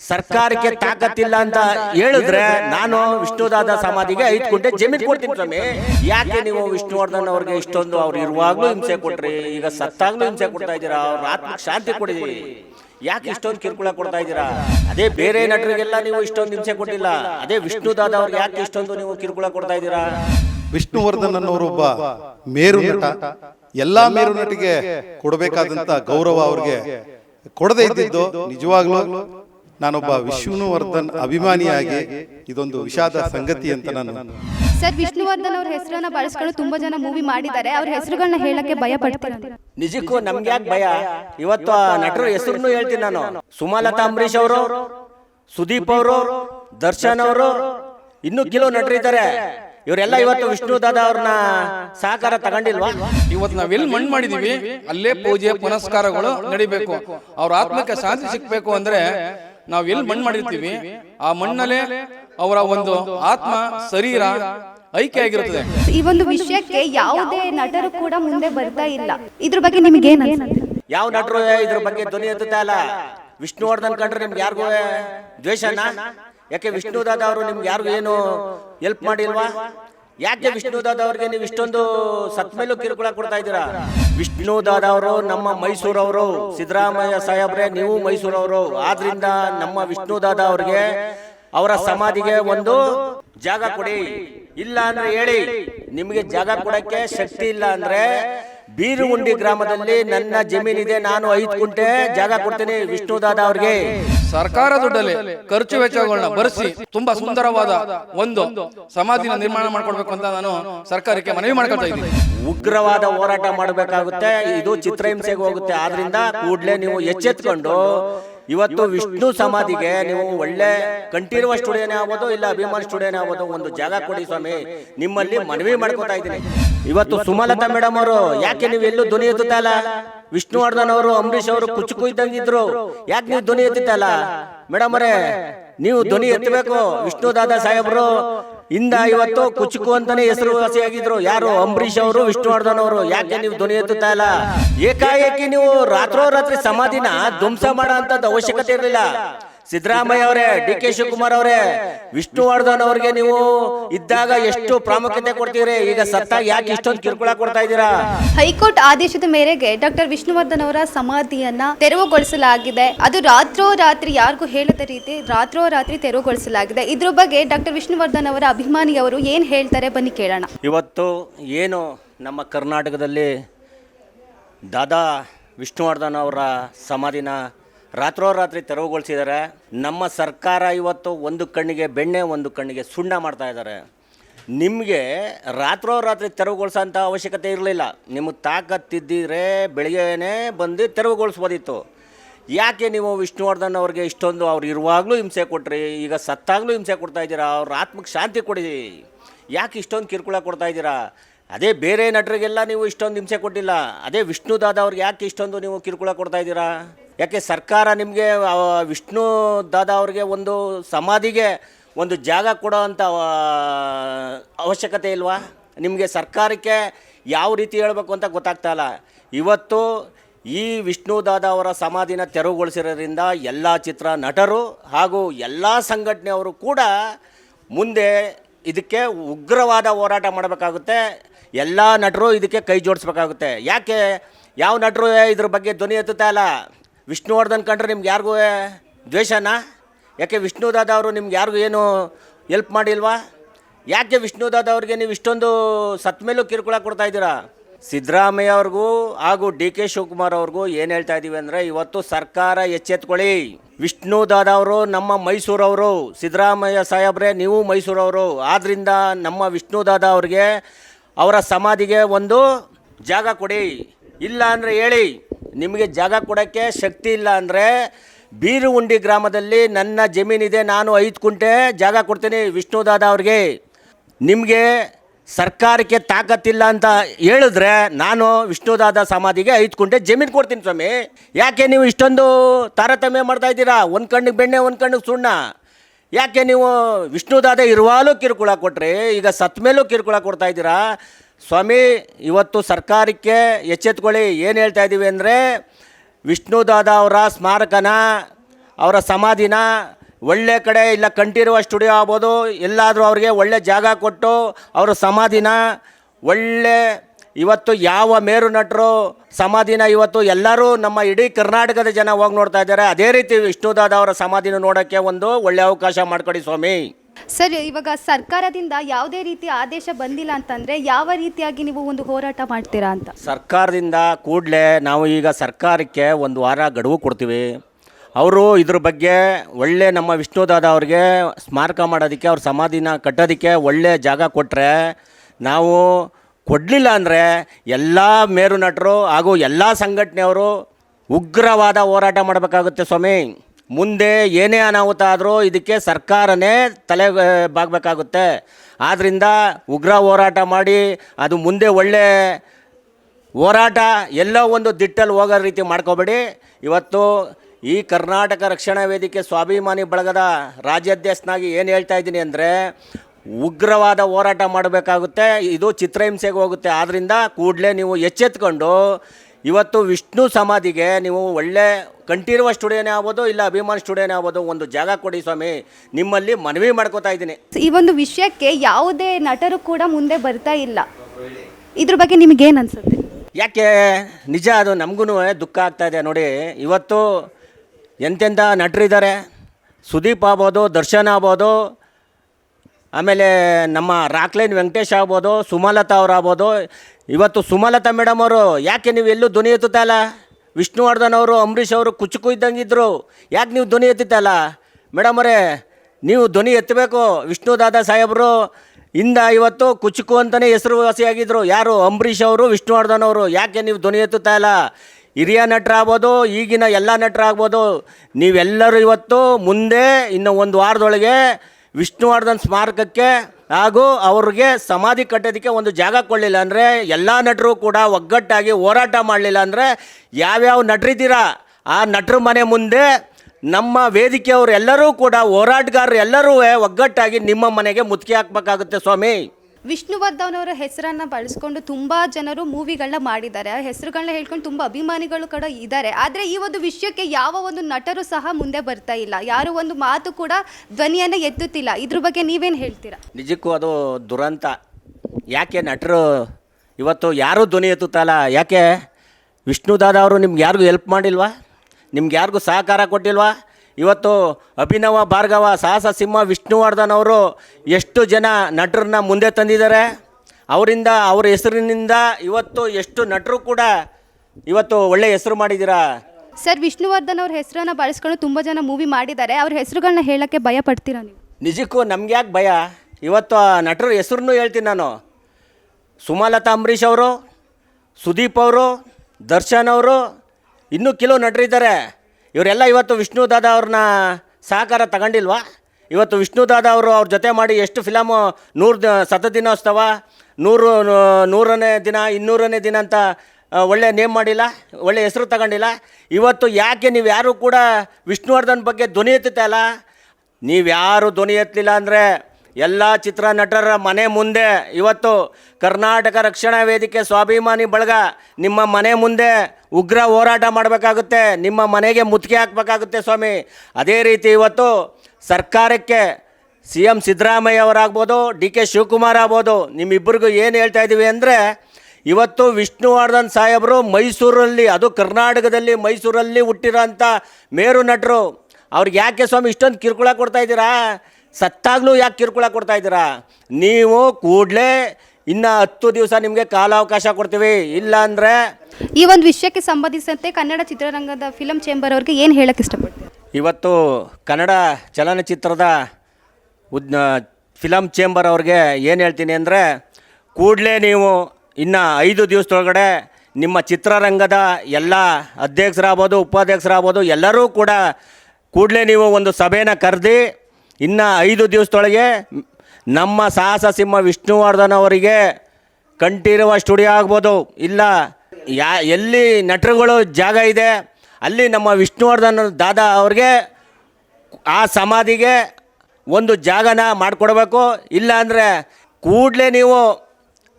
ಸರ್ಕಾರಕ್ಕೆ ತಾಕತ್ತಿಲ್ಲ ಅಂತ ಹೇಳಿದ್ರೆ ನಾನು ವಿಷ್ಣುದಾದ ಸಮಾಧಿಗೆ ಐದು ಗುಂಟೆ ಜಮೀನು ಕೊಡ್ತೀನಿ ಸ್ವಾಮಿ ಯಾಕೆ ನೀವು ವಿಷ್ಣುವರ್ಧನ್ ಅವ್ರಿಗೆ ಇಷ್ಟೊಂದು ಅವ್ರು ಇರುವಾಗ್ಲೂ ಹಿಂಸೆ ಕೊಟ್ರಿ ಈಗ ಸತ್ತಾಗ್ಲೂ ಹಿಂಸೆ ಕೊಡ್ತಾ ಇದ್ದೀರಾ? ಅವ್ರ ಆತ್ಮಕ್ಕೆ ಶಾಂತಿ ಕೊಡಿದ್ರಿ ಯಾಕೆ ಇಷ್ಟೊಂದು ಕಿರುಕುಳ ಕೊಡ್ತಾ ಇದ್ದೀರಾ? ಅದೇ ಬೇರೆ ನಟರಿಗೆಲ್ಲ ನೀವು ಇಷ್ಟೊಂದು ಹಿಂಸೆ ಕೊಟ್ಟಿಲ್ಲ. ಅದೇ ವಿಷ್ಣುದಾದ ಅವ್ರಿಗೆ ಯಾಕೆ ಇಷ್ಟೊಂದು ನೀವು ಕಿರುಕುಳ ಕೊಡ್ತಾ ಇದ್ದೀರಾ? ವಿಷ್ಣುವರ್ಧನ್ ಅನ್ನೋರೊಬ್ಬ ಮೇರು ನಟ. ಎಲ್ಲಾ ಮೇರು ನಟಿಗೆ ಕೊಡಬೇಕಾದಂತ ಗೌರವ ಅವ್ರಿಗೆ ಕೊಡದೇ ಇದ್ದಿದ್ದು ನಿಜವಾಗ್ಲೂ ನಾನೊಬ್ಬ ವಿಷ್ಣುವರ್ಧನ್ ಅಭಿಮಾನಿಯಾಗಿ ಇದೊಂದು ವಿಷಾದ ಸಂಗತಿ ಅಂತ ನಾನು ಸರ್ ವಿಷ್ಣುವರ್ಧನ್ ಅವ್ರ ಹೆಸರನ್ನ ಬಳಸ್ಕೊಂಡು ತುಂಬಾ ಜನ ಮೂವಿ ಮಾಡಿದ್ದಾರೆ. ಅವ್ರ ಹೆಸರುಗಳನ್ನ ಹೇಳಕ್ಕೆ ಭಯ ಪಡ್ತಾರೆ ನಿಜಕ್ಕೂ ನಮ್ಗೆ ಯಾಕೆ ಭಯ? ಇವತ್ತು ಆ ನಟರ ಹೆಸರನ್ನು ಹೇಳ್ತೀನಿ ನಾನು. ಸುಮಲತಾ ಅಂಬರೀಶ್ ಅವರು ಸುದೀಪ್ ಅವರು ದರ್ಶನ್ ಅವರು ಇನ್ನೂ ಕೆಲವು ನಟರಿದ್ದಾರೆ ಇವರೆಲ್ಲ ಇವತ್ತು ವಿಷ್ಣು ದಾದಾ ಅವ್ರನ್ನ ಸಹಕಾರ ತಗೊಂಡಿಲ್ವಾ? ಇವತ್ತು ನಾವೆಲ್ಲಿ ಮಣ್ಣು ಮಾಡಿದೀವಿ ಅಲ್ಲೇ ಪೂಜೆ ಪುನಸ್ಕಾರಗಳು ನಡಿಬೇಕು. ಅವ್ರ ಆತ್ಮಕ್ಕೆ ಶಾಂತಿ ಸಿಕ್ಬೇಕು ಅಂದ್ರೆ ನಾವ್ ಎಲ್ಲಿ ಮಣ್ಣು ಮಾಡಿರ್ತೀವಿ ಆ ಮಣ್ಣಲ್ಲೇ ಅವರ ಒಂದು ಆತ್ಮ ಶರೀರ ಐಕ್ಯ ಆಗಿರುತ್ತದೆ. ಈ ಒಂದು ವಿಷಯಕ್ಕೆ ಯಾವುದೇ ನಟರು ಕೂಡ ಮುಂದೆ ಬರ್ತಾ ಇಲ್ಲ. ಇದ್ರ ಬಗ್ಗೆ ನಿಮಗೆ? ಯಾವ ನಟರು ಇದ್ರ ಬಗ್ಗೆ ಧ್ವನಿ ಎತ್ತುತ್ತಾ ಇಲ್ಲ ವಿಷ್ಣುವರ್ಧನ್ ಕಂಡ್ರೆ ನಿಮ್ಗೆ ಯಾರಿಗೂ ದ್ವೇಷನಾ? ಯಾಕೆ ವಿಷ್ಣು ದಾದಾ ಅವರು ನಿಮ್ಗೆ ಯಾರಿಗೂ ಏನು ಹೆಲ್ಪ್ ಮಾಡಿಲ್ವಾ? ಯಾಕೆ ವಿಷ್ಣು ದಾದ ಅವ್ರಿಗೆ ನೀವು ಇಷ್ಟೊಂದು ಸತ್ಮೇಲೂ ಕಿರುಕುಳ ಕೊಡ್ತಾ ಇದ್ದೀರಾ? ವಿಷ್ಣು ದಾದ ಅವರು ನಮ್ಮ ಮೈಸೂರವರು, ಸಿದ್ದರಾಮಯ್ಯ ಸಾಹೇಬ್ರೆ, ನೀವು ಮೈಸೂರವರು. ಆದ್ರಿಂದ ನಮ್ಮ ವಿಷ್ಣು ದಾದಾ ಅವ್ರಿಗೆ ಅವರ ಸಮಾಧಿಗೆ ಒಂದು ಜಾಗ ಕೊಡಿ. ಇಲ್ಲ ಅಂದ್ರೆ ಹೇಳಿ. ನಿಮಗೆ ಜಾಗ ಕೊಡಕ್ಕೆ ಶಕ್ತಿ ಇಲ್ಲ ಅಂದ್ರೆ ಬೀರುಗುಂಡಿ ಗ್ರಾಮದಲ್ಲಿ ನನ್ನ ಜಮೀನಿದೆ, ನಾನು ಐದು ಕುಂಟೆ ಜಾಗ ಕೊಡ್ತೀನಿ ವಿಷ್ಣು ದಾದಾ ಅವ್ರಿಗೆ ಸರ್ಕಾರ ದುಡ್ಡಲ್ಲಿ ಖರ್ಚು ವೆಚ್ಚಗಳನ್ನ ಭರಿಸಿ ತುಂಬಾ ಸುಂದರವಾದ ಒಂದು ಸಮಾಧಿನ ನಿರ್ಮಾಣ ಮಾಡ್ಕೊಡ್ಬೇಕು ಅಂತ ನಾನು ಸರ್ಕಾರಕ್ಕೆ ಮನವಿ ಮಾಡ್ಕೊಳ್ತಾ ಇದ್ದೀನಿ. ಉಗ್ರವಾದ ಹೋರಾಟ ಮಾಡಬೇಕಾಗುತ್ತೆ, ಇದು ಚಿತ್ರಹಿಂಸೆಗೆ ಹೋಗುತ್ತೆ. ಆದ್ರಿಂದ ಕೂಡಲೇ ನೀವು ಎಚ್ಚೆತ್ಕೊಂಡು ಇವತ್ತು ವಿಷ್ಣು ಸಮಾಧಿಗೆ ನೀವು ಒಳ್ಳೆ ಕಂಠೀರುವ ಸ್ಟುಡಿಯೋನೇ ಆಗ್ಬೋದು ಇಲ್ಲ ಅಭಿಮಾನ್ ಸ್ಟುಡಿಯೋನೇ ಆಗ್ಬೋದು ಒಂದು ಜಾಗ ಕೊಡಿ ಸ್ವಾಮಿ. ನಿಮ್ಮಲ್ಲಿ ಮನವಿ ಮಾಡ್ಕೊತಾ ಇದ್ದೀನಿ. ಇವತ್ತು ಸುಮಲತಾ ಮೇಡಮ್ ಅವರು ಯಾಕೆ ನೀವು ಎಲ್ಲೂ ಧ್ವನಿ ಎತ್ತಲ್ಲ ವಿಷ್ಣುವರ್ಧನ್ ಅವರು ಅಂಬರೀಶ್ ಅವರು ಕುಚುಕು ಇದ್ದಂಗಿದ್ರು ಯಾಕೆ ನೀವು ಧ್ವನಿ ಎತ್ತಿತ್ತಲ್ಲ ಮೇಡಮ್ ಅವರೇ ನೀವು ಧ್ವನಿ ಎತ್ತಬೇಕು. ವಿಷ್ಣು ದಾದಾ ಸಾಹೇಬರು ಇಂದ ಇವತ್ತು ಕುಚುಕು ಅಂತಾನೆ ಹೆಸರುವಾಸಿಯಾಗಿದ್ರು. ಯಾರು ಅಂಬರೀಶ್ ಅವರು ವಿಷ್ಣುವರ್ಧನ್ ಅವರು ಯಾಕೆ ನೀವು ಧ್ವನಿ ಎತ್ತುತ್ತಾ ಇಲ್ಲ? ಏಕಾಏಕಿ ನೀವು ರಾತ್ರೋರಾತ್ರಿ ಸಮಾಧಿನ ಧ್ವಂಸ ಮಾಡೋ ಅಂತದ ಅವಶ್ಯಕತೆ ಇರಲಿಲ್ಲ. ಸಿದ್ದರಾಮಯ್ಯ ಅವರೇ ಡಿ ಕೆ ಶಿವಕುಮಾರ್ ಅವರೇ ವಿಷ್ಣುವರ್ಧನ್ ಅವರಿಗೆ ನೀವು ಇದ್ದಾಗ ಎಷ್ಟು ಪ್ರಾಮುಖ್ಯತೆ ಕೊಡ್ತೀರಿ? ಈಗ ಸತ್ತಾಗ ಯಾಕೆ ಇಷ್ಟೊಂದು ಕಿರುಕುಳ ಕೊಡ್ತಾ ಇದ್ದೀರಾ? ಹೈಕೋರ್ಟ್ ಆದೇಶದ ಮೇರೆಗೆ ಡಾಕ್ಟರ್ ವಿಷ್ಣುವರ್ಧನ್ ಅವರ ಸಮಾಧಿಯನ್ನ ತೆರವುಗೊಳಿಸಲಾಗಿದೆ. ಅದು ರಾತ್ರೋರಾತ್ರಿ ಯಾರಿಗೂ ಹೇಳದ ರೀತಿ ರಾತ್ರೋರಾತ್ರಿ ತೆರವುಗೊಳಿಸಲಾಗಿದೆ. ಇದ್ರ ಬಗ್ಗೆ ಡಾಕ್ಟರ್ ವಿಷ್ಣುವರ್ಧನ್ ಅವರ ಅಭಿಮಾನಿಯವರು ಏನ್ ಹೇಳ್ತಾರೆ? ಬನ್ನಿ ಕೇಳೋಣ. ಇವತ್ತು ಏನು ನಮ್ಮ ಕರ್ನಾಟಕದಲ್ಲಿ ದಾದಾ ವಿಷ್ಣುವರ್ಧನ್ ಅವರ ಸಮಾಧಿನ ರಾತ್ರೋರಾತ್ರಿ ತೆರವುಗೊಳಿಸಿದ್ದಾರೆ ನಮ್ಮ ಸರ್ಕಾರ ಇವತ್ತು ಒಂದು ಕಣ್ಣಿಗೆ ಬೆಣ್ಣೆ, ಒಂದು ಕಣ್ಣಿಗೆ ಸುಣ್ಣ ಮಾಡ್ತಾ ಇದ್ದಾರೆ. ನಿಮಗೆ ರಾತ್ರೋರಾತ್ರಿ ತೆರವುಗೊಳಿಸೋಂಥ ಅವಶ್ಯಕತೆ ಇರಲಿಲ್ಲ. ನಿಮಗೆ ತಾಕತ್ತಿದ್ದಿದ್ರೆ ಬೆಳಿಗ್ಗೆನೇ ಬಂದು ತೆರವುಗೊಳಿಸ್ಬೋದಿತ್ತು. ಯಾಕೆ ನೀವು ವಿಷ್ಣುವರ್ಧನ್ ಅವ್ರಿಗೆ ಇಷ್ಟೊಂದು ಅವ್ರು ಇರುವಾಗಲೂ ಹಿಂಸೆ ಕೊಟ್ರಿ, ಈಗ ಸತ್ತಾಗಲೂ ಹಿಂಸೆ ಕೊಡ್ತಾ ಇದ್ದೀರಾ, ಅವ್ರ ಆತ್ಮಕ್ಕೆ ಶಾಂತಿ ಕೊಡಿ ಯಾಕೆ ಇಷ್ಟೊಂದು ಕಿರುಕುಳ ಕೊಡ್ತಾ ಇದ್ದೀರಾ? ಅದೇ ಬೇರೆ ನಟರಿಗೆಲ್ಲ ನೀವು ಇಷ್ಟೊಂದು ಹಿಂಸೆ ಕೊಟ್ಟಿಲ್ಲ. ಅದೇ ವಿಷ್ಣು ದಾದಾ ಅವ್ರಿಗೆ ಯಾಕೆ ಇಷ್ಟೊಂದು ನೀವು ಕಿರುಕುಳ ಕೊಡ್ತಾ ಇದ್ದೀರಾ? ಯಾಕೆ ಸರ್ಕಾರ ನಿಮಗೆ ವಿಷ್ಣು ದಾದಾ ಅವ್ರಿಗೆ ಒಂದು ಸಮಾಧಿಗೆ ಒಂದು ಜಾಗ ಕೊಡೋ ಅಂಥ ಅವಶ್ಯಕತೆ ಇಲ್ವಾ? ನಿಮಗೆ ಸರ್ಕಾರಕ್ಕೆ ಯಾವ ರೀತಿ ಹೇಳಬೇಕು ಅಂತ ಗೊತ್ತಾಗ್ತಾ ಇಲ್ಲ. ಇವತ್ತು ಈ ವಿಷ್ಣು ದಾದಾ ಅವರ ಸಮಾಧಿನ ತೆರವುಗೊಳಿಸಿರೋದ್ರಿಂದ ಎಲ್ಲ ಚಿತ್ರ ನಟರು ಹಾಗೂ ಎಲ್ಲ ಸಂಘಟನೆಯವರು ಕೂಡ ಮುಂದೆ ಇದಕ್ಕೆ ಉಗ್ರವಾದ ಹೋರಾಟ ಮಾಡಬೇಕಾಗುತ್ತೆ. ಎಲ್ಲ ನಟರು ಇದಕ್ಕೆ ಕೈ ಜೋಡಿಸ್ಬೇಕಾಗುತ್ತೆ. ಯಾಕೆ? ಯಾವ ನಟರು ಇದ್ರ ಬಗ್ಗೆ ಧ್ವನಿ ಎತ್ತುತ್ತಾ ಇಲ್ಲ? ವಿಷ್ಣುವರ್ಧನ್ ಕಂಡ್ರೆ ನಿಮ್ಗೆ ಯಾರಿಗೂ ದ್ವೇಷನಾ? ಯಾಕೆ ವಿಷ್ಣು ದಾದಾ ಅವರು ನಿಮ್ಗೆ ಯಾರಿಗೂ ಏನು ಹೆಲ್ಪ್ ಮಾಡಿಲ್ವಾ? ಯಾಕೆ ವಿಷ್ಣು ದಾದಾ ಅವ್ರಿಗೆ ನೀವು ಇಷ್ಟೊಂದು ಸತ್ ಮೇಲೂ ಕಿರುಕುಳ ಕೊಡ್ತಾ ಇದ್ದೀರಾ? ಸಿದ್ದರಾಮಯ್ಯ ಅವ್ರಿಗೂ ಹಾಗೂ ಡಿ ಕೆ ಶಿವಕುಮಾರ್ ಅವ್ರಿಗೂ ಏನು ಹೇಳ್ತಾ ಇದ್ದೀವಿ ಅಂದರೆ ಇವತ್ತು ಸರ್ಕಾರ ಎಚ್ಚೆತ್ಕೊಳ್ಳಿ. ವಿಷ್ಣು ಅವರು ನಮ್ಮ ಮೈಸೂರವರು ಸಿದ್ದರಾಮಯ್ಯ ಸಾಹೇಬ್ರೆ ನೀವು ಮೈಸೂರವರು ಆದ್ದರಿಂದ ನಮ್ಮ ವಿಷ್ಣು ದಾದಾ ಅವ್ರಿಗೆ ಅವರ ಸಮಾಧಿಗೆ ಒಂದು ಜಾಗ ಕೊಡಿ. ಇಲ್ಲ ಅಂದರೆ ಹೇಳಿ. ನಿಮಗೆ ಜಾಗ ಕೊಡೋಕ್ಕೆ ಶಕ್ತಿ ಇಲ್ಲ ಅಂದರೆ ಬೀರುಗುಂಡಿ ಗ್ರಾಮದಲ್ಲಿ ನನ್ನ ಜಮೀನಿದೆ, ನಾನು ಐದು ಕುಂಟೆ ಜಾಗ ಕೊಡ್ತೀನಿ ವಿಷ್ಣುದಾದ ಅವ್ರಿಗೆ. ನಿಮಗೆ ಸರ್ಕಾರಕ್ಕೆ ತಾಕತ್ತಿಲ್ಲ ಅಂತ ಹೇಳಿದ್ರೆ ನಾನು ವಿಷ್ಣುದಾದ ಸಮಾಧಿಗೆ ಐದು ಕುಂಟೆ ಜಮೀನು ಕೊಡ್ತೀನಿ ಸ್ವಾಮಿ. ಯಾಕೆ ನೀವು ಇಷ್ಟೊಂದು ತಾರತಮ್ಯ ಮಾಡ್ತಾ ಇದ್ದೀರಾ? ಒಂದು ಕಣ್ಣಿಗೆ ಬೆಣ್ಣೆ, ಒಂದು ಕಣ್ಣಿಗೆ ಸುಣ್ಣ. ಯಾಕೆ ನೀವು ವಿಷ್ಣುದಾದ ಇರುವಾಗಲೂ ಕಿರುಕುಳ ಕೊಟ್ರಿ, ಈಗ ಸತ್ ಮೇಲೂ ಕಿರುಕುಳ ಕೊಡ್ತಾ ಇದ್ದೀರಾ? ಸ್ವಾಮಿ, ಇವತ್ತು ಸರ್ಕಾರಕ್ಕೆ ಎಚ್ಚೆತ್ಕೊಳ್ಳಿ. ಏನು ಹೇಳ್ತಾ ಇದ್ದೀವಿ ಅಂದರೆ, ವಿಷ್ಣು ದಾದ ಅವರ ಸ್ಮಾರಕನ, ಅವರ ಸಮಾಧಿನ ಒಳ್ಳೆ ಕಡೆ ಇಲ್ಲ ಕಂಠೀರುವ ಸ್ಟುಡಿಯೋ ಆಗ್ಬೋದು, ಎಲ್ಲಾದರೂ ಅವ್ರಿಗೆ ಒಳ್ಳೆ ಜಾಗ ಕೊಟ್ಟು ಅವರ ಸಮಾಧಿನ ಒಳ್ಳೆ, ಇವತ್ತು ಯಾವ ಮೇರು ನಟರು ಸಮಾಧಿನ ಇವತ್ತು ಎಲ್ಲರೂ ನಮ್ಮ ಇಡೀ ಕರ್ನಾಟಕದ ಜನ ಹೋಗಿ ನೋಡ್ತಾ ಇದ್ದಾರೆ. ಅದೇ ರೀತಿ ವಿಷ್ಣುದಾದ ಅವರ ಸಮಾಧಿನ ನೋಡೋಕ್ಕೆ ಒಂದು ಒಳ್ಳೆ ಅವಕಾಶ ಮಾಡಿಕೊಡಿ ಸ್ವಾಮಿ. ಸರ್, ಇವಾಗ ಸರ್ಕಾರದಿಂದ ಯಾವುದೇ ರೀತಿ ಆದೇಶ ಬಂದಿಲ್ಲ ಅಂತಂದ್ರೆ ಯಾವ ರೀತಿಯಾಗಿ ನೀವು ಒಂದು ಹೋರಾಟ ಮಾಡ್ತೀರಾ ಅಂತ? ಸರ್ಕಾರದಿಂದ ಕೂಡಲೇ ನಾವು ಈಗ ಸರ್ಕಾರಕ್ಕೆ ಒಂದು ವಾರ ಗಡುವು ಕೊಡ್ತೀವಿ. ಅವರು ಇದ್ರ ಬಗ್ಗೆ ಒಳ್ಳೆ ನಮ್ಮ ವಿಷ್ಣುದಾದ ಅವ್ರಿಗೆ ಸ್ಮಾರಕ ಮಾಡೋದಕ್ಕೆ, ಅವ್ರ ಸಮಾಧಿನ ಕಟ್ಟೋದಕ್ಕೆ ಒಳ್ಳೆ ಜಾಗ ಕೊಟ್ಟರೆ ನಾವು ಕೊಡಲಿಲ್ಲ ಅಂದರೆ ಎಲ್ಲ ಮೇರು ನಟರು ಹಾಗೂ ಎಲ್ಲ ಸಂಘಟನೆಯವರು ಉಗ್ರವಾದ ಹೋರಾಟ ಮಾಡಬೇಕಾಗುತ್ತೆ ಸ್ವಾಮಿ. ಮುಂದೆ ಏನೇ ಅನಾಹುತ ಆದರೂ ಇದಕ್ಕೆ ಸರ್ಕಾರನೇ ತಲೆ ಬಾಗಬೇಕಾಗುತ್ತೆ. ಆದ್ದರಿಂದ ಉಗ್ರ ಹೋರಾಟ ಮಾಡಿ, ಅದು ಮುಂದೆ ಒಳ್ಳೆ ಹೋರಾಟ, ಎಲ್ಲ ಒಂದು ದಿಟ್ಟಲ್ಲಿ ಹೋಗೋ ರೀತಿ ಮಾಡ್ಕೋಬೇಡಿ. ಇವತ್ತು ಈ ಕರ್ನಾಟಕ ರಕ್ಷಣಾ ವೇದಿಕೆ ಸ್ವಾಭಿಮಾನಿ ಬಳಗದ ರಾಜ್ಯಾಧ್ಯಕ್ಷನಾಗಿ ಏನು ಹೇಳ್ತಾ ಇದ್ದೀನಿ ಅಂದರೆ, ಉಗ್ರವಾದ ಹೋರಾಟ ಮಾಡಬೇಕಾಗುತ್ತೆ. ಇದು ಚಿತ್ರಹಿಂಸೆಗೆ ಹೋಗುತ್ತೆ. ಆದ್ದರಿಂದ ಕೂಡಲೇ ನೀವು ಎಚ್ಚೆತ್ಕೊಂಡು ಇವತ್ತು ವಿಷ್ಣು ಸಮಾಧಿಗೆ ನೀವು ಒಳ್ಳೆ ಕಂಠೀರುವ ಸ್ಟುಡಿಯೋನೇ ಆಗ್ಬೋದು ಇಲ್ಲ ಅಭಿಮಾನ್ ಸ್ಟುಡಿಯೋನೇ ಆಗ್ಬೋದು ಒಂದು ಜಾಗ ಕೊಡಿ ಸ್ವಾಮಿ. ನಿಮ್ಮಲ್ಲಿ ಮನವಿ ಮಾಡ್ಕೋತಾ ಇದ್ದೀನಿ. ಈ ಒಂದು ವಿಷಯಕ್ಕೆ ಯಾವುದೇ ನಟರು ಕೂಡ ಮುಂದೆ ಬರ್ತಾ ಇಲ್ಲ. ಇದ್ರ ಬಗ್ಗೆ ನಿಮಗೇನು ಅನ್ಸುತ್ತೆ? ಯಾಕೆ? ನಿಜ ಅದು ನಮಗೂ ದುಃಖ ಆಗ್ತಾ ಇದೆ ನೋಡಿ. ಇವತ್ತು ಎಂತೆಂಥ ನಟರಿದ್ದಾರೆ. ಸುದೀಪ್ ಆಗ್ಬೋದು ದರ್ಶನ್ ಆಗ್ಬೋದು ಆಮೇಲೆ ನಮ್ಮ ರಾಕ್ಲೈನ್ ವೆಂಕಟೇಶ್ ಆಗ್ಬೋದು ಸುಮಲತಾ ಅವ್ರು ಆಗ್ಬೋದು ಇವತ್ತು ಸುಮಲತಾ ಮೇಡಮ್ ಅವರು, ಯಾಕೆ ನೀವು ಎಲ್ಲೂ ಧ್ವನಿ ಎತ್ತುತ್ತಲ್ಲ ವಿಷ್ಣುವರ್ಧನ್ ಅವರು, ಅಂಬರೀಷ್ ಅವರು ಕುಚುಕು ಇದ್ದಂಗಿದ್ರು. ಯಾಕೆ ನೀವು ಧ್ವನಿ ಎತ್ತಿತ್ತಲ್ಲ ಮೇಡಮ್ ಅವರೇ, ನೀವು ಧ್ವನಿ ಎತ್ತಬೇಕು. ವಿಷ್ಣು ದಾದಾ ಸಾಹೇಬರು, ಇಂದ ಇವತ್ತು ಕುಚುಕು ಅಂತಲೇ ಹೆಸರುವಾಸಿಯಾಗಿದ್ದರು ಯಾರು? ಅಂಬರೀಷ್ ಅವರು ವಿಷ್ಣುವರ್ಧನ್ ಅವರು. ಯಾಕೆ ನೀವು ಧ್ವನಿ ಎತ್ತುತ್ತಾ ಇಲ್ಲ? ಹಿರಿಯ ನಟರಾಗ್ಬೋದು, ಈಗಿನ ಎಲ್ಲ ನಟರಾಗ್ಬೋದು. ನೀವೆಲ್ಲರೂ ಇವತ್ತು ಮುಂದೆ ಇನ್ನು ಒಂದು ವಾರದೊಳಗೆ ವಿಷ್ಣುವರ್ಧನ್ ಸ್ಮಾರಕಕ್ಕೆ ಹಾಗೂ ಅವ್ರಿಗೆ ಸಮಾಧಿ ಕಟ್ಟೋದಕ್ಕೆ ಒಂದು ಜಾಗ ಕೊಡಲಿಲ್ಲ ಅಂದರೆ ಎಲ್ಲ ನಟರು ಕೂಡ ಒಗ್ಗಟ್ಟಾಗಿ ಹೋರಾಟ ಮಾಡಲಿಲ್ಲ ಅಂದರೆ ಯಾವ್ಯಾವ ನಟರಿದ್ದೀರಾ? ಆ ನಟರ ಮನೆ ಮುಂದೆ ನಮ್ಮ ವೇದಿಕೆಯವರು ಎಲ್ಲರೂ ಕೂಡ, ಹೋರಾಟಗಾರರು ಎಲ್ಲರೂ ಒಗ್ಗಟ್ಟಾಗಿ ನಿಮ್ಮ ಮನೆಗೆ ಮುತ್ತಿಗೆ ಹಾಕ್ಬೇಕಾಗುತ್ತೆ ಸ್ವಾಮಿ. ವಿಷ್ಣುವರ್ಧನ್ ಹೆಸರನ್ನು ಹೆಸರನ್ನ ಬಳಸ್ಕೊಂಡು ತುಂಬಾ ಜನರು ಮೂವಿಗಳನ್ನ ಮಾಡಿದ್ದಾರೆ. ಆ ಹೆಸರುಗಳನ್ನ ಹೇಳ್ಕೊಂಡು ತುಂಬಾ ಅಭಿಮಾನಿಗಳು ಕೂಡ ಇದ್ದಾರೆ. ಆದ್ರೆ ಈ ಒಂದು ವಿಷಯಕ್ಕೆ ಯಾವ ಒಂದು ನಟರು ಸಹ ಮುಂದೆ ಬರ್ತಾ ಇಲ್ಲ. ಯಾರು ಒಂದು ಮಾತು ಕೂಡ ಧ್ವನಿಯನ್ನ ಎತ್ತುತ್ತಿಲ್ಲ. ಇದ್ರ ಬಗ್ಗೆ ನೀವೇನು ಹೇಳ್ತೀರಾ? ನಿಜಕ್ಕೂ ಅದು ದುರಂತ. ಯಾಕೆ ನಟರು ಇವತ್ತು ಯಾರೂ ಧ್ವನಿ ಎತ್ತುತ್ತಲ್ಲ ಯಾಕೆ ವಿಷ್ಣುದಾದ ಅವರು ನಿಮ್ಗೆ ಯಾರಿಗೂ ಹೆಲ್ಪ್ ಮಾಡಿಲ್ವಾ? ನಿಮ್ಗೆ ಯಾರಿಗೂ ಸಹಕಾರ ಕೊಟ್ಟಿಲ್ವಾ? ಇವತ್ತು ಅಭಿನವ ಭಾರ್ಗವ ಸಾಹಸ ಸಿಂಹ ವಿಷ್ಣುವರ್ಧನ್ ಅವರು ಎಷ್ಟು ಜನ ನಟರನ್ನ ಮುಂದೆ ತಂದಿದ್ದಾರೆ? ಅವರಿಂದ ಅವ್ರ ಹೆಸರಿನಿಂದ ಇವತ್ತು ಎಷ್ಟು ನಟರು ಕೂಡ ಇವತ್ತು ಒಳ್ಳೆ ಹೆಸರು ಮಾಡಿದ್ದೀರಾ? ಸರ್ ವಿಷ್ಣುವರ್ಧನ್ ಅವ್ರ ಹೆಸರನ್ನ ಬಳಸ್ಕೊಂಡು ತುಂಬ ಜನ ಮೂವಿ ಮಾಡಿದ್ದಾರೆ. ಅವ್ರ ಹೆಸರುಗಳನ್ನ ಹೇಳಕ್ಕೆ ಭಯ ಪಡ್ತೀರಾ ನೀವು? ನಿಜಕ್ಕೂ ನಮ್ಗೆ ಯಾಕೆ ಭಯ? ಇವತ್ತು ಆ ನಟರ ಹೆಸರನ್ನು ಹೇಳ್ತೀನಿ ನಾನು. ಸುಮಲತಾ ಅಂಬರೀಷ್ ಅವರು ಸುದೀಪ್ ಅವರು ದರ್ಶನ್ ಅವರು ಇನ್ನೂ ಕೆಲವು ನಟರಿದ್ದಾರೆ. ಇವರೆಲ್ಲ ಇವತ್ತು ವಿಷ್ಣು ದಾದ ಅವ್ರನ್ನ ಸಹಕಾರ ತಗೊಂಡಿಲ್ವಾ? ಇವತ್ತು ವಿಷ್ಣು ದಾದ ಅವರು ಅವ್ರ ಜೊತೆ ಮಾಡಿ ಎಷ್ಟು ಫಿಲಮು ನೂರು ಸತ ದಿನೋತ್ಸವ, ನೂರು ನೂರನೇ ದಿನ, ಇನ್ನೂರನೇ ದಿನ ಅಂತ ಒಳ್ಳೆ ನೇಮ್ ಮಾಡಿಲ್ಲ, ಒಳ್ಳೆ ಹೆಸರು ತಗೊಂಡಿಲ್ಲ. ಇವತ್ತು ಯಾಕೆ ನೀವು ಯಾರು ಕೂಡ ವಿಷ್ಣುವರ್ಧನ್ ಬಗ್ಗೆ ಧ್ವನಿ ಎತ್ತಲ್ಲ ಇಲ್ಲ ನೀವ್ಯಾರು ಧ್ವನಿ ಎತ್ತಲಿಲ್ಲ ಅಂದರೆ ಎಲ್ಲ ಚಿತ್ರ ನಟರ ಮನೆ ಮುಂದೆ. ಇವತ್ತು ಕರ್ನಾಟಕ ರಕ್ಷಣಾ ವೇದಿಕೆ ಸ್ವಾಭಿಮಾನಿ ಬಳಗ ನಿಮ್ಮ ಮನೆ ಮುಂದೆ ಉಗ್ರ ಹೋರಾಟ ಮಾಡಬೇಕಾಗುತ್ತೆ. ನಿಮ್ಮ ಮನೆಗೆ ಮುತ್ತಿಗೆ ಹಾಕಬೇಕಾಗುತ್ತೆ ಸ್ವಾಮಿ. ಅದೇ ರೀತಿ ಇವತ್ತು ಸರ್ಕಾರಕ್ಕೆ ಸಿ ಎಂ ಸಿದ್ದರಾಮಯ್ಯ ಅವರಾಗ್ಬೋದು, ಡಿ ಕೆ ಶಿವಕುಮಾರ್ ಆಗ್ಬೋದು. ನಿಮ್ಮಿಬ್ಬರಿಗೂ ಏನು ಹೇಳ್ತಾ ಇದ್ದೀವಿ ಅಂದರೆ, ಇವತ್ತು ವಿಷ್ಣುವರ್ಧನ್ ಸಾಹೇಬರು ಮೈಸೂರಲ್ಲಿ, ಅದು ಕರ್ನಾಟಕದಲ್ಲಿ ಮೈಸೂರಲ್ಲಿ ಹುಟ್ಟಿರೋಂಥ ಮೇರು ನಟರು. ಅವ್ರಿಗೆ ಯಾಕೆ ಸ್ವಾಮಿ ಇಷ್ಟೊಂದು ಕಿರುಕುಳ ಕೊಡ್ತಾ ಇದ್ದೀರಾ? ಸತ್ತಾಗ್ಲೂ ಯಾಕೆ ಕಿರುಕುಳ ಕೊಡ್ತಾ ಇದ್ದೀರಾ? ನೀವು ಕೂಡಲೇ ಇನ್ನು ಹತ್ತು ದಿವಸ ನಿಮಗೆ ಕಾಲಾವಕಾಶ ಕೊಡ್ತೀವಿ. ಇಲ್ಲ ಅಂದರೆ ಈ ಒಂದು ವಿಷಯಕ್ಕೆ ಸಂಬಂಧಿಸಿದಂತೆ ಕನ್ನಡ ಚಿತ್ರರಂಗದ ಫಿಲಂ ಚೇಂಬರ್ ಅವ್ರಿಗೆ ಏನು ಹೇಳಕ್ಕೆ ಇಷ್ಟಪಡ್ತೀವಿ ಇವತ್ತು ಕನ್ನಡ ಚಲನಚಿತ್ರದ ಉದ್ ಫಿಲಮ್ ಚೇಂಬರ್ ಅವ್ರಿಗೆ ಏನು ಹೇಳ್ತೀನಿ ಅಂದರೆ ಕೂಡಲೇ ನೀವು ಇನ್ನು ಐದು ದಿವಸದೊಳಗಡೆ ನಿಮ್ಮ ಚಿತ್ರರಂಗದ ಎಲ್ಲ ಅಧ್ಯಕ್ಷರಾಗ್ಬೋದು ಉಪಾಧ್ಯಕ್ಷರಾಗ್ಬೋದು ಎಲ್ಲರೂ ಕೂಡ ಕೂಡಲೇ ನೀವು ಒಂದು ಸಭೆನ ಕರೆದು ಇನ್ನು ಐದು ದಿವಸದೊಳಗೆ ನಮ್ಮ ಸಾಹಸ ಸಿಂಹ ವಿಷ್ಣುವರ್ಧನ್ ಅವರಿಗೆ ಕಂಠೀರುವ ಸ್ಟುಡಿಯೋ ಆಗ್ಬೋದು. ಇಲ್ಲ, ಯಾ, ಎಲ್ಲಿ ನಟರುಗಳು ಜಾಗ ಇದೆ, ಅಲ್ಲಿ ನಮ್ಮ ವಿಷ್ಣುವರ್ಧನ್ ದಾದಾ ಅವ್ರಿಗೆ ಆ ಸಮಾಧಿಗೆ ಒಂದು ಜಾಗನ ಮಾಡಿಕೊಡ್ಬೇಕು. ಇಲ್ಲ ಅಂದರೆ ಕೂಡಲೇ ನೀವು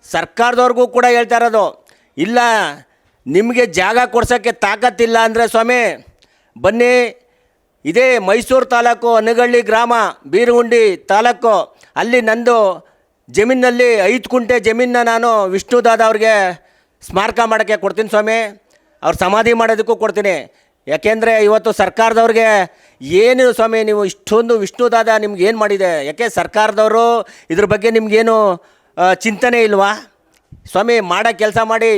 ಸರ್ಕಾರದವ್ರಿಗೂ ಕೂಡ ಹೇಳ್ತಾ ಇರೋದು, ಇಲ್ಲ, ನಿಮಗೆ ಜಾಗ ಕೊಡ್ಸೋಕ್ಕೆ ತಾಕತ್ತಿಲ್ಲ ಅಂದರೆ ಸ್ವಾಮಿ, ಬನ್ನಿ ಇದೇ ಮೈಸೂರು ತಾಲೂಕು ಅನಗಳ್ಳಿ ಗ್ರಾಮ, ಬೀರುಗುಂಡಿ ತಾಲೂಕು. ಅಲ್ಲಿ ನಂದು ಜಮೀನಲ್ಲಿ ಐದು ಕುಂಟೆ ಜಮೀನನ್ನ ನಾನು ವಿಷ್ಣು ದಾದ ಅವ್ರಿಗೆ ಸ್ಮಾರಕ ಮಾಡೋಕ್ಕೆ ಕೊಡ್ತೀನಿ ಸ್ವಾಮಿ. ಅವ್ರ ಸಮಾಧಿ ಮಾಡೋದಕ್ಕೂ ಕೊಡ್ತೀನಿ. ಯಾಕೆಂದರೆ ಇವತ್ತು ಸರ್ಕಾರದವ್ರಿಗೆ ಏನು ಸ್ವಾಮಿ, ನೀವು ಇಷ್ಟೊಂದು ವಿಷ್ಣು ದಾದ ನಿಮ್ಗೆ ಏನು ಮಾಡಿದೆ? ಯಾಕೆ ಸರ್ಕಾರದವರು ಇದ್ರ ಬಗ್ಗೆ ನಿಮಗೇನು ಚಿಂತನೆ ಇಲ್ವಾ? ಸ್ವಾಮಿ, ಮಾಡೋ ಕೆಲಸ ಮಾಡಿ.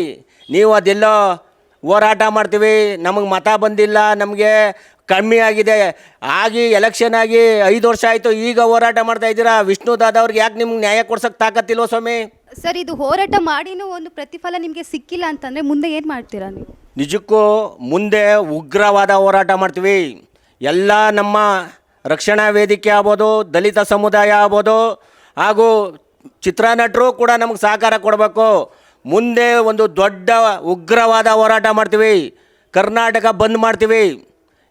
ನೀವು ಅದೆಲ್ಲೋ ಹೋರಾಟ ಮಾಡ್ತೀವಿ. ನಮಗೆ ಮತ ಬಂದಿಲ್ಲ, ನಮಗೆ ಕಮ್ಮಿ ಆಗಿದೆ. ಆಗಿ ಎಲೆಕ್ಷನ್ ಆಗಿ ಐದು ವರ್ಷ ಆಯಿತು ಈಗ ಹೋರಾಟ ಮಾಡ್ತಾ ಇದ್ದೀರಾ? ವಿಷ್ಣು ದಾದ ಅವ್ರಿಗೆ ಯಾಕೆ ನಿಮ್ಗೆ ನ್ಯಾಯ ಕೊಡ್ಸಕ್ಕೆ ತಾಕತ್ತಿಲ್ವ ಸ್ವಾಮಿ? ಸರ್ ಇದು ಹೋರಾಟ ಮಾಡಿನೂ ಒಂದು ಪ್ರತಿಫಲ ನಿಮಗೆ ಸಿಕ್ಕಿಲ್ಲ ಅಂತಂದ್ರೆ ಮುಂದೆ ಏನು ಮಾಡ್ತೀರಾ ನೀವು? ನಿಜಕ್ಕೂ ಮುಂದೆ ಉಗ್ರವಾದ ಹೋರಾಟ ಮಾಡ್ತೀವಿ. ಎಲ್ಲ ನಮ್ಮ ರಕ್ಷಣಾ ವೇದಿಕೆ ಆಗ್ಬೋದು ದಲಿತ ಸಮುದಾಯ ಆಗ್ಬೋದು ಹಾಗೂ ಚಿತ್ರನಟರು ಕೂಡ ನಮಗೆ ಸಹಕಾರ ಕೊಡಬೇಕು. ಮುಂದೆ ಒಂದು ದೊಡ್ಡ ಉಗ್ರವಾದ ಹೋರಾಟ ಮಾಡ್ತೀವಿ. ಕರ್ನಾಟಕ ಬಂದ್ ಮಾಡ್ತೀವಿ.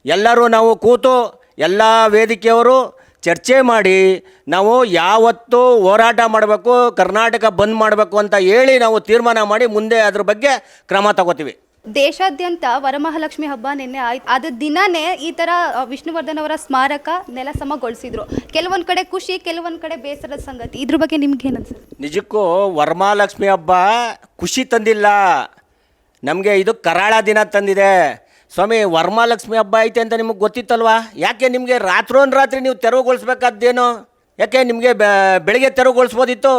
ಎಲ್ಲರೂ ನಾವು ಕೂತು ಎಲ್ಲ ವೇದಿಕೆಯವರು ಚರ್ಚೆ ಮಾಡಿ ನಾವು ಯಾವತ್ತು ಹೋರಾಟ ಮಾಡಬೇಕು ಕರ್ನಾಟಕ ಬಂದ್ ಮಾಡಬೇಕು ಅಂತ ಹೇಳಿ ನಾವು ತೀರ್ಮಾನ ಮಾಡಿ ಮುಂದೆ ಅದ್ರ ಬಗ್ಗೆ ಕ್ರಮ ತಗೋತೀವಿ. ದೇಶಾದ್ಯಂತ ವರಮಹಾಲಕ್ಷ್ಮಿ ಹಬ್ಬ ನಿನ್ನೆ ಆಯ್ತು. ಅದು ದಿನನೇ ಈ ಥರ ಅ, ವಿಷ್ಣುವರ್ಧನ್ ಅವರ ಸ್ಮಾರಕ ನೆಲಸಮಗೊಳಿಸಿದ್ರು. ಕೆಲವೊಂದು ಕಡೆ ಖುಷಿ ಕೆಲವೊಂದು ಕಡೆ ಬೇಸರದ ಸಂಗತಿ. ಇದ್ರ ಬಗ್ಗೆ ನಿಮ್ಗೆ ಏನು ಅನ್ಸುತ್ತೆ? ನಿಜಕ್ಕೂ ವರಮಹಾಲಕ್ಷ್ಮಿ ಹಬ್ಬ ಖುಷಿ ತಂದಿಲ್ಲ. ನಮಗೆ ಇದು ಕರಾಳ ದಿನ ತಂದಿದೆ. ಸ್ವಾಮಿ, ವರ್ಮಾಲಕ್ಷ್ಮಿ ಹಬ್ಬ ಐತೆ ಅಂತ ನಿಮಗೆ ಗೊತ್ತಿತ್ತಲ್ವಾ? ಯಾಕೆ ನಿಮಗೆ ರಾತ್ರೋನ್ ರಾತ್ರಿ ನೀವು ತೆರವುಗೊಳಿಸ್ಬೇಕಾದ್ದೇನು? ಯಾಕೆ ನಿಮಗೆ ಬೆಳಗ್ಗೆ ತೆರವುಗೊಳಿಸ್ಬೋದಿತ್ತು?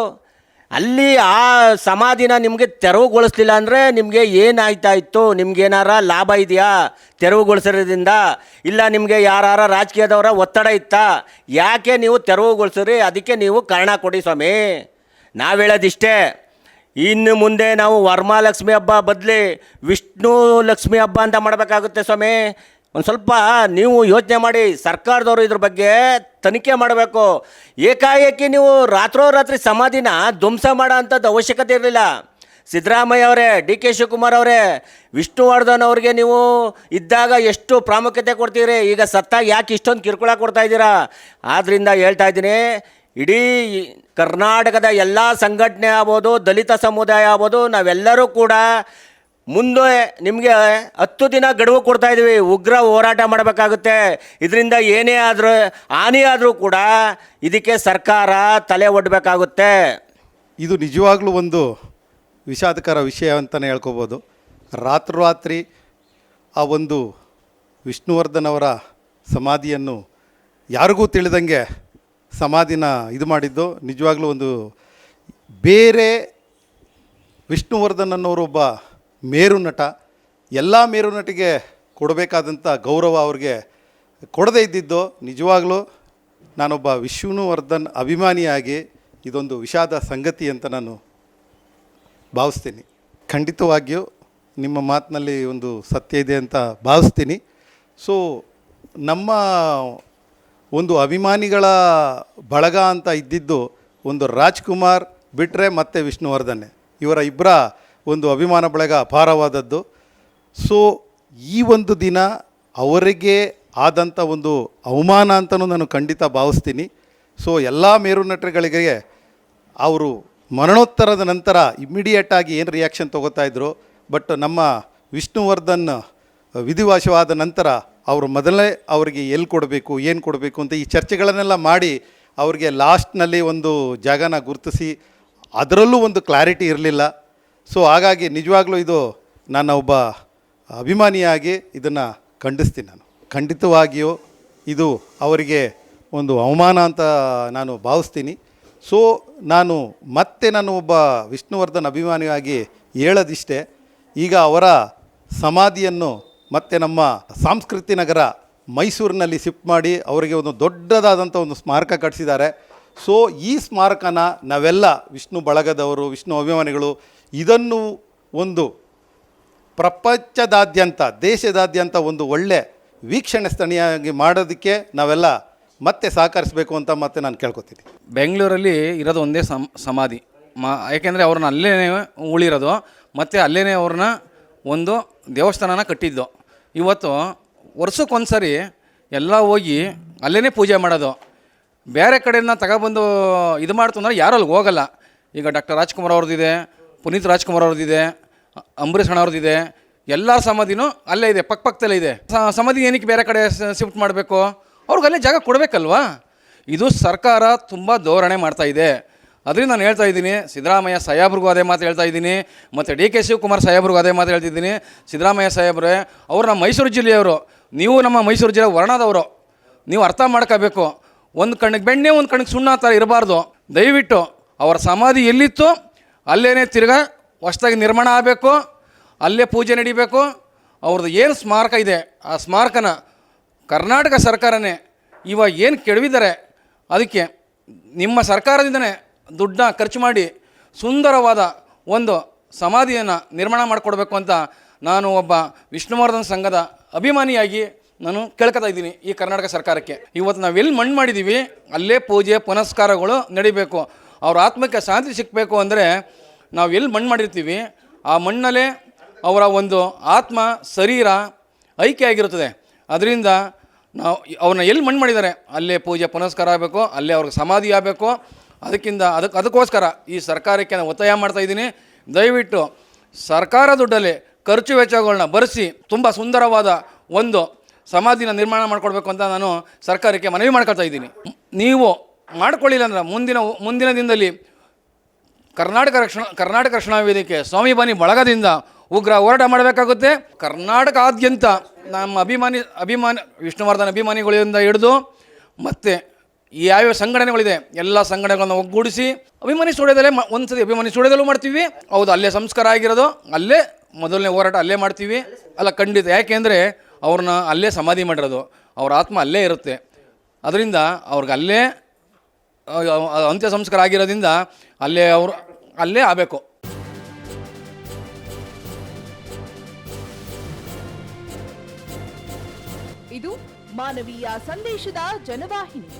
ಅಲ್ಲಿ ಆ ಸಮಾಧಿನ ನಿಮಗೆ ತೆರವುಗೊಳಿಸ್ಲಿಲ್ಲ ಅಂದರೆ ನಿಮಗೆ ಏನಾಯ್ತಾ ಇತ್ತು ನಿಮ್ಗೇನಾರ ಲಾಭ ಇದೆಯಾ ತೆರವುಗೊಳಿಸಿರೋದ್ರಿಂದ ಇಲ್ಲ ನಿಮಗೆ ಯಾರ ರಾಜಕೀಯದವರ ಒತ್ತಡ ಇತ್ತಾ? ಯಾಕೆ ನೀವು ತೆರವುಗೊಳಿಸ್ರಿ ಅದಕ್ಕೆ ನೀವು ಕಾರಣ ಕೊಡಿ ಸ್ವಾಮಿ. ನಾವು ಹೇಳೋದಿಷ್ಟೇ. ಇನ್ನು ಮುಂದೆ ನಾವು ವರಮಹಾಲಕ್ಷ್ಮಿ ಹಬ್ಬ ಬದಲಿ ವಿಷ್ಣು ಲಕ್ಷ್ಮಿ ಹಬ್ಬ ಅಂತ ಮಾಡಬೇಕಾಗುತ್ತೆ ಸ್ವಾಮಿ. ಒಂದು ಸ್ವಲ್ಪ ನೀವು ಯೋಚನೆ ಮಾಡಿ ಸರ್ಕಾರದವರು ಇದ್ರ ಬಗ್ಗೆ ತನಿಖೆ ಮಾಡಬೇಕು. ಏಕಾಏಕಿ ನೀವು ರಾತ್ರೋರಾತ್ರಿ ಸಮಾಧಿನ ಧ್ವಂಸ ಮಾಡೋ ಅಂಥದ್ದು ಅವಶ್ಯಕತೆ ಇರಲಿಲ್ಲ. ಸಿದ್ದರಾಮಯ್ಯ ಅವರೇ, ಡಿ ಕೆ ಶಿವಕುಮಾರ್ ಅವರೇ, ವಿಷ್ಣುವರ್ಧನ್ ಅವ್ರಿಗೆ ನೀವು ಇದ್ದಾಗ ಎಷ್ಟು ಪ್ರಾಮುಖ್ಯತೆ ಕೊಡ್ತೀರಿ? ಈಗ ಸತ್ತಾಗ ಯಾಕೆ ಇಷ್ಟೊಂದು ಕಿರುಕುಳ ಕೊಡ್ತಾ ಇದ್ದೀರಾ? ಆದ್ದರಿಂದ ಹೇಳ್ತಾ ಇದ್ದೀನಿ ಇಡೀ ಕರ್ನಾಟಕದ ಎಲ್ಲ ಸಂಘಟನೆ ಆಗ್ಬೋದು, ದಲಿತ ಸಮುದಾಯ ಆಗ್ಬೋದು, ನಾವೆಲ್ಲರೂ ಕೂಡ ಮುಂದೆ ನಿಮಗೆ ಹತ್ತು ದಿನ ಗಡುವು ಕೊಡ್ತಾಯಿದ್ದೀವಿ ಉಗ್ರ ಹೋರಾಟ ಮಾಡಬೇಕಾಗುತ್ತೆ. ಇದರಿಂದ ಏನೇ ಆದರೂ ಹಾನಿಯಾದರೂ ಕೂಡ ಇದಕ್ಕೆ ಸರ್ಕಾರ ತಲೆ ಒಡ್ಡಬೇಕಾಗುತ್ತೆ ಇದು ನಿಜವಾಗ್ಲೂ ಒಂದು ವಿಷಾದಕರ ವಿಷಯ ಅಂತಲೇ ಹೇಳ್ಕೊಬೋದು. ರಾತ್ರೋರಾತ್ರಿ ಆ ಒಂದು ವಿಷ್ಣುವರ್ಧನ್ ಅವರ ಸಮಾಧಿಯನ್ನು ಯಾರಿಗೂ ತಿಳಿದಂಗೆ ಸಮಾಧಿನ ಇದು ಮಾಡಿದ್ದು. ನಿಜವಾಗ್ಲೂ ಒಂದು ಬೇರೆ ವಿಷ್ಣುವರ್ಧನ್ ಅನ್ನೋರೊಬ್ಬ ಮೇರು ನಟ, ಎಲ್ಲ ಮೇರು ನಟಿಗೆ ಕೊಡಬೇಕಾದಂಥ ಗೌರವ ಅವ್ರಿಗೆ ಕೊಡದೇ ಇದ್ದಿದ್ದು. ನಿಜವಾಗ್ಲೂ ನಾನೊಬ್ಬ ವಿಷ್ಣುವರ್ಧನ್ ಅಭಿಮಾನಿಯಾಗಿ ಇದೊಂದು ವಿಷಾದ ಸಂಗತಿ ಅಂತ ನಾನು ಭಾವಿಸ್ತೀನಿ. ಖಂಡಿತವಾಗಿಯೂ ನಿಮ್ಮ ಮಾತಿನಲ್ಲಿ ಒಂದು ಸತ್ಯ ಇದೆ ಅಂತ ಭಾವಿಸ್ತೀನಿ. ಸೊ ನಮ್ಮ ಒಂದು ಅಭಿಮಾನಿಗಳ ಬಳಗ ಅಂತ ಇದ್ದಿದ್ದು ಒಂದು ರಾಜ್ಕುಮಾರ್ ಬಿಟ್ಟರೆ ಮತ್ತೆ ವಿಷ್ಣುವರ್ಧನೆ. ಇವರ ಇಬ್ಬರ ಒಂದು ಅಭಿಮಾನ ಬಳಗ ಅಪಾರವಾದದ್ದು. ಸೊ ಈ ಒಂದು ದಿನ ಅವರಿಗೆ ಆದಂಥ ಒಂದು ಅವಮಾನ ಅಂತಲೂ ನಾನು ಖಂಡಿತ ಭಾವಿಸ್ತೀನಿ. ಸೊ ಎಲ್ಲ ಮೇರು ನಟರುಗಳಿಗೆ ಅವರು ಮರಣೋತ್ತರದ ನಂತರ ಇಮ್ಮಿಡಿಯೇಟಾಗಿ ಏನು ರಿಯಾಕ್ಷನ್ ತೊಗೋತಾ ಇದ್ರು ಬಟ್ ನಮ್ಮ ವಿಷ್ಣುವರ್ಧನ್ ವಿಧಿವಾಸವಾದ ನಂತರ ಅವರು ಮೊದಲೇ ಅವರಿಗೆ ಎಲ್ಲಿ ಕೊಡಬೇಕು, ಏನು ಕೊಡಬೇಕು ಅಂತ ಈ ಚರ್ಚೆಗಳನ್ನೆಲ್ಲ ಮಾಡಿ ಅವರಿಗೆ ಲಾಸ್ಟ್ನಲ್ಲಿ ಒಂದು ಜಾಗನ ಗುರುತಿಸಿ ಅದರಲ್ಲೂ ಒಂದು ಕ್ಲಾರಿಟಿ ಇರಲಿಲ್ಲ. ಸೊ ಹಾಗಾಗಿ ನಿಜವಾಗ್ಲೂ ಇದು ನನ್ನ ಒಬ್ಬ ಅಭಿಮಾನಿಯಾಗಿ ಇದನ್ನು ಖಂಡಿಸ್ತೀನಿ ನಾನು. ಖಂಡಿತವಾಗಿಯೂ ಇದು ಅವರಿಗೆ ಒಂದು ಅವಮಾನ ಅಂತ ನಾನು ಭಾವಿಸ್ತೀನಿ. ಸೊ ನಾನು ಮತ್ತೆ ನಾನು ಒಬ್ಬ ವಿಷ್ಣುವರ್ಧನ್ ಅಭಿಮಾನಿಯಾಗಿ ಹೇಳೋದಿಷ್ಟೇ, ಈಗ ಅವರ ಸಮಾಧಿಯನ್ನು ಮತ್ತೆ ನಮ್ಮ ಸಾಂಸ್ಕೃತಿ ನಗರ ಮೈಸೂರಿನಲ್ಲಿ ಶಿಫ್ಟ್ ಮಾಡಿ ಅವರಿಗೆ ಒಂದು ದೊಡ್ಡದಾದಂಥ ಒಂದು ಸ್ಮಾರಕ ಕಟ್ಟಿಸಿದ್ದಾರೆ ಸೊ ಈ ಸ್ಮಾರಕನ ನಾವೆಲ್ಲ ವಿಷ್ಣು ಬಳಗದವರು, ವಿಷ್ಣು ಅಭಿಮಾನಿಗಳು ಇದನ್ನು ಒಂದು ಪ್ರಪಂಚದಾದ್ಯಂತ, ದೇಶದಾದ್ಯಂತ ಒಂದು ಒಳ್ಳೆ ವೀಕ್ಷಣೆ ಸ್ಥಳೀಯವಾಗಿ ಮಾಡೋದಕ್ಕೆ ನಾವೆಲ್ಲ ಮತ್ತೆ ಸಹಕರಿಸಬೇಕು ಅಂತ ಮತ್ತೆ ನಾನು ಕೇಳ್ಕೊತೀನಿ. ಬೆಂಗಳೂರಲ್ಲಿ ಇರೋದು ಒಂದೇ ಸಮ್, ಸಮಾಧಿ. ಮಾ ಯಾಕೆಂದರೆ ಅವ್ರನ್ನ ಅಲ್ಲೇ ಉಳಿರೋದು. ಮತ್ತು ಅಲ್ಲೇ ಅವ್ರನ್ನ ಒಂದು ದೇವಸ್ಥಾನನ ಕಟ್ಟಿದ್ದು. ಇವತ್ತು ವರ್ಷಕ್ಕೊಂದ್ಸರಿ ಎಲ್ಲ ಹೋಗಿ ಅಲ್ಲೇ ಪೂಜೆ ಮಾಡೋದು. ಬೇರೆ ಕಡೆಯಿಂದ ತಗೊಬಂದು ಇದು ಮಾಡ್ತು ಯಾರು ಅಲ್ಲಿಗೆ ಹೋಗಲ್ಲ. ಈಗ ಡಾಕ್ಟರ್ ರಾಜ್ಕುಮಾರ್ ಅವ್ರದ್ದಿದೆ, ಪುನೀತ್ ರಾಜ್ಕುಮಾರ್ ಅವ್ರದ್ದಿದೆ, ಅಂಬರೀಷ್ ಅಣ್ಣ ಅವ್ರದ್ದಿದೆ ಎಲ್ಲ ಸಮಾಧಿನೂ ಅಲ್ಲೇ ಇದೆ ಪಕ್ಕ ಪಕ್ಕದಲ್ಲೇ ಇದೆ. ಸಮಾಧಿ ಏನಕ್ಕೆ ಬೇರೆ ಕಡೆ ಶಿಫ್ಟ್ ಮಾಡಬೇಕು? ಅವ್ರಿಗೆ ಅಲ್ಲೇ ಜಾಗ ಕೊಡಬೇಕಲ್ವಾ? ಇದು ಸರ್ಕಾರ ತುಂಬ ಧೋರಣೆ ಮಾಡ್ತಾ ಇದೆ. ಅದರಿಂದ ನಾನು ಹೇಳ್ತಾ ಇದ್ದೀನಿ, ಸಿದ್ದರಾಮಯ್ಯ ಸಾಹೇಬ್ರಿಗೂ ಅದೇ ಮಾತು ಹೇಳ್ತಾ ಇದ್ದೀನಿ, ಮತ್ತು ಡಿ ಕೆ ಶಿವಕುಮಾರ್ ಸಾಹೇಬ್ರಿಗೂ ಅದೇ ಮಾತು ಹೇಳ್ತಿದ್ದೀನಿ ಸಿದ್ದರಾಮಯ್ಯ ಸಾಹೇಬ್ರೆ, ಅವರು ನಮ್ಮ ಮೈಸೂರು ಜಿಲ್ಲೆಯವರು, ನೀವು ನಮ್ಮ ಮೈಸೂರು ಜಿಲ್ಲೆ ವರ್ಣದವರು, ನೀವು ಅರ್ಥ ಮಾಡ್ಕೋಬೇಕು. ಒಂದು ಕಣ್ಣಿಗೆ ಬೆಣ್ಣೆ, ಒಂದು ಕಣ್ಣಿಗೆ ಸುಣ್ಣ ಥರ ಇರಬಾರ್ದು. ದಯವಿಟ್ಟು ಅವರ ಸಮಾಧಿ ಎಲ್ಲಿತ್ತು, ಅಲ್ಲೇನೇ ತಿರ್ಗಾ ಹೊಸ್ದಾಗಿ ನಿರ್ಮಾಣ ಆಗಬೇಕು, ಅಲ್ಲೇ ಪೂಜೆ ನಡಿಬೇಕು. ಅವ್ರದ್ದು ಏನು ಸ್ಮಾರಕ ಇದೆ, ಆ ಸ್ಮಾರಕನ ಕರ್ನಾಟಕ ಸರ್ಕಾರನೇ ಇವಾಗ ಏನು ಕೆಡವಿದ್ದಾರೆ, ಅದಕ್ಕೆ ನಿಮ್ಮ ಸರ್ಕಾರದಿಂದನೇ ದುಡ್ಡನ್ನ ಖರ್ಚು ಮಾಡಿ ಸುಂದರವಾದ ಒಂದು ಸಮಾಧಿಯನ್ನು ನಿರ್ಮಾಣ ಮಾಡಿಕೊಡ್ಬೇಕು ಅಂತ ನಾನು ಒಬ್ಬ ವಿಷ್ಣುವರ್ಧನ್ ಸಂಘದ ಅಭಿಮಾನಿಯಾಗಿ ನಾನು ಕೇಳ್ಕೊತಾ ಇದ್ದೀನಿ ಈ ಕರ್ನಾಟಕ ಸರ್ಕಾರಕ್ಕೆ. ಇವತ್ತು ನಾವು ಎಲ್ಲಿ ಮಣ್ಣು ಮಾಡಿದ್ದೀವಿ ಅಲ್ಲೇ ಪೂಜೆ, ಪುನಸ್ಕಾರಗಳು ನಡಿಬೇಕು. ಅವ್ರ ಆತ್ಮಕ್ಕೆ ಶಾಂತಿ ಸಿಕ್ಕಬೇಕು ಅಂದರೆ ನಾವು ಎಲ್ಲಿ ಮಣ್ಣು ಮಾಡಿರ್ತೀವಿ, ಆ ಮಣ್ಣಲ್ಲೇ ಅವರ ಒಂದು ಆತ್ಮ, ಶರೀರ ಐಕ್ಯ ಆಗಿರುತ್ತದೆ. ಅದರಿಂದ ನಾವು ಅವ್ರನ್ನ ಎಲ್ಲಿ ಮಣ್ಣು ಮಾಡಿದ್ದಾರೆ, ಅಲ್ಲೇ ಪೂಜೆ, ಪುನಸ್ಕಾರ ಆಗಬೇಕು, ಅಲ್ಲೇ ಅವ್ರಿಗೆ ಸಮಾಧಿ ಆಗಬೇಕು. ಅದಕ್ಕಿಂತ ಅದಕ್ಕೆ ಅದಕ್ಕೋಸ್ಕರ ಈ ಸರ್ಕಾರಕ್ಕೆ ನಾನು ಒತ್ತಾಯ ಮಾಡ್ತಾ ಇದ್ದೀನಿ. ದಯವಿಟ್ಟು ಸರ್ಕಾರ ದುಡ್ಡಲ್ಲಿ ಖರ್ಚು ವೆಚ್ಚಗಳನ್ನ ಬರೆಸಿ, ತುಂಬ ಸುಂದರವಾದ ಒಂದು ಸಮಾಧಿನ ನಿರ್ಮಾಣ ಮಾಡಿಕೊಡ್ಬೇಕು ಅಂತ ನಾನು ಸರ್ಕಾರಕ್ಕೆ ಮನವಿ ಮಾಡ್ಕೊಳ್ತಾ ಇದ್ದೀನಿ. ನೀವು ಮಾಡ್ಕೊಳ್ಳಿಲ್ಲ ಅಂದ್ರೆ ಮುಂದಿನ ಮುಂದಿನ ದಿನದಲ್ಲಿ ಕರ್ನಾಟಕ ರಕ್ಷಣಾ ಕರ್ನಾಟಕ ರಕ್ಷಣಾ ವೇದಿಕೆ ಸ್ವಾಮಿ ಬನಿ ಬಳಗದಿಂದ ಉಗ್ರ ಹೋರಾಟ ಮಾಡಬೇಕಾಗುತ್ತೆ. ಕರ್ನಾಟಕಾದ್ಯಂತ ನಮ್ಮ ಅಭಿಮಾನಿ ಅಭಿಮಾನಿ, ವಿಷ್ಣುವರ್ಧನ್ ಅಭಿಮಾನಿಗಳಿಂದ ಹಿಡಿದು ಮತ್ತು ಯಾವ್ಯಾವ ಸಂಘಟನೆಗಳಿದೆ, ಎಲ್ಲ ಸಂಘಟನೆಗಳನ್ನು ಒಗ್ಗೂಡಿಸಿ ಅಭಿಮಾನಿ ಸ್ಟುಡಿಯೋದಲ್ಲೇ ಒಂದ್ಸತಿ ಅಭಿಮಾನಿ ಸ್ಟುಡಿಯೋದಲ್ಲೂ ಮಾಡ್ತೀವಿ. ಹೌದು, ಅಲ್ಲೇ ಸಂಸ್ಕಾರ ಆಗಿರೋದು, ಅಲ್ಲೇ ಮೊದಲನೇ ಹೋರಾಟ ಅಲ್ಲೇ ಮಾಡ್ತೀವಿ. ಅಲ್ಲ, ಖಂಡಿತ, ಯಾಕೆಂದರೆ ಅವ್ರನ್ನ ಅಲ್ಲೇ ಸಮಾಧಿ ಮಾಡಿರೋದು, ಅವ್ರ ಆತ್ಮ ಅಲ್ಲೇ ಇರುತ್ತೆ. ಅದರಿಂದ ಅವ್ರಿಗೆ ಅಲ್ಲೇ ಅಂತ್ಯ ಸಂಸ್ಕಾರ ಆಗಿರೋದ್ರಿಂದ ಅಲ್ಲೇ ಅವರು, ಅಲ್ಲೇ ಆಗಬೇಕು. ಇದು ಮಾನವೀಯ ಸಂದೇಶದ ಜನವಾಹಿನಿ.